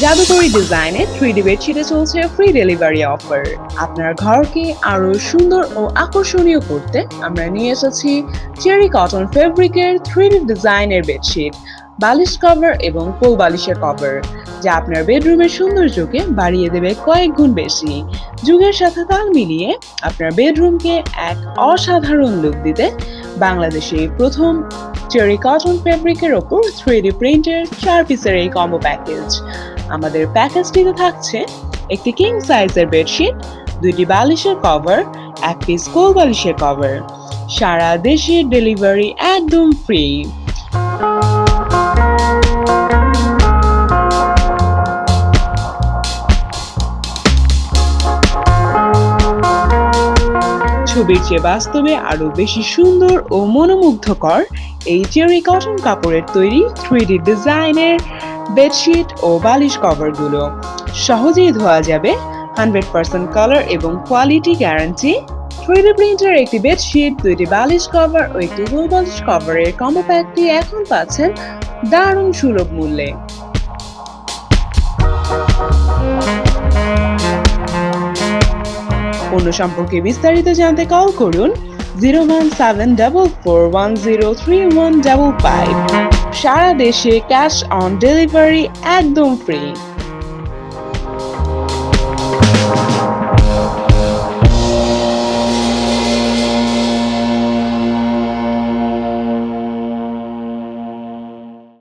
জাদুকরি ডিজাইনে three D বেডশিটে চলছে free delivery offer আপনার ঘরকে আরও সুন্দর ও আকর্ষণীয় করতে আমরা নিয়ে এসেছি চেরি কটন ফেব্রিকের থ্রি ডি ডিজাইনের বেডশিট, বালিশ কভার এবং পোল বালিশের কভার যা আপনার বেডরুমের সৌন্দর্যকে বাড়িয়ে দেবে কয়েক গুণ বেশি। যুগের সাথে তাল মিলিয়ে আপনার বেডরুমকে এক অসাধারণ লুক দিতে বাংলাদেশে প্রথম চেরি কটন ফেব্রিকের ওপর থ্রি ডি প্রিন্টের চার পিসের এই কম্বো প্যাকেজ আমাদের প্যাকেজটিতে থাকছে একটি কিং সাইজের বেডশিট দুইটি বালিশের কভার এক পিস কোল বালিশের কভার সারা দেশে ডেলিভারি একদম ফ্রি ছবির চেয়ে বাস্তবে আরও বেশি সুন্দর ও মনোমুগ্ধকর এই চেরি কটন কাপড়ের তৈরি থ্রি ডি ডিজাইনের বেডশিট ও বালিশ কভারগুলো সহজেই ধোয়া যাবে হান্ড্রেড পার্সেন্ট কালার এবং কোয়ালিটি গ্যারান্টি থ্রি ডি প্রিন্টের একটি বেডশিট দুইটি বালিশ কভার ও একটি গোল বালিশ কভারের কম্বো প্যাকটি এখন পাচ্ছেন দারুণ সুলভ মূল্যে। পণ্য সম্পর্কে বিস্তারিত জানতে কল করুন zero one seven double four one zero three one double five সারা দেশে ক্যাশ অন ডেলিভারি একদম ফ্রি